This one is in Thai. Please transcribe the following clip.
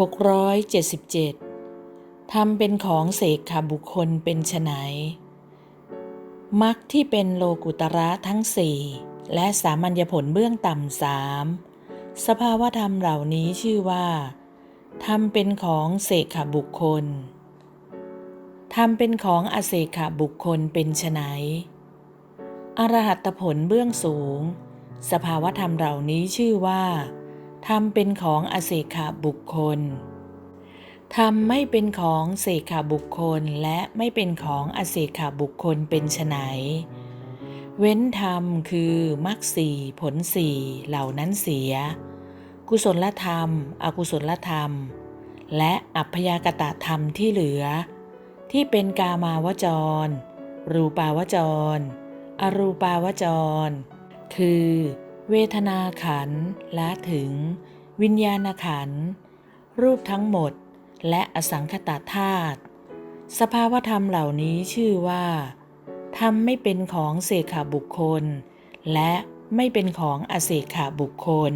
677ทำเป็นของเสกขบุคคลเป็นไฉนมรรคที่เป็นโลกุตระทั้งสี่และสามัญญผลเบื้องต่ำสามสภาวธรรมเหล่านี้ชื่อว่าทำเป็นของเสกขบุคคลทำเป็นของอเสกขบุคคลเป็นไฉนอรหัตผลเบื้องสูง สภาวธรรมเหล่านี้ชื่อว่า ทำเป็นของอเสกขบุคคลทำไม่เป็นของเสกขบุคคลและไม่เป็นของอเสกขบุคคลเป็นไฉนเว้นธรรมคือมรรคสี่ผลสี่เหล่านั้นเสีย กุศลธรรม อกุศลธรรม และอัพยากตธรรมที่เหลือ ที่เป็นกามาวจร รูปาวจร อรูปาวจร คือ เวทนาขันและถึง วิญญาณขัน รูปทั้งหมด และอสังขตาธาตุสภาวธรรมเหล่านี้ชื่อว่าทำไม่เป็นของเสขาบุคคล และไม่เป็นของอเสขาบุคคล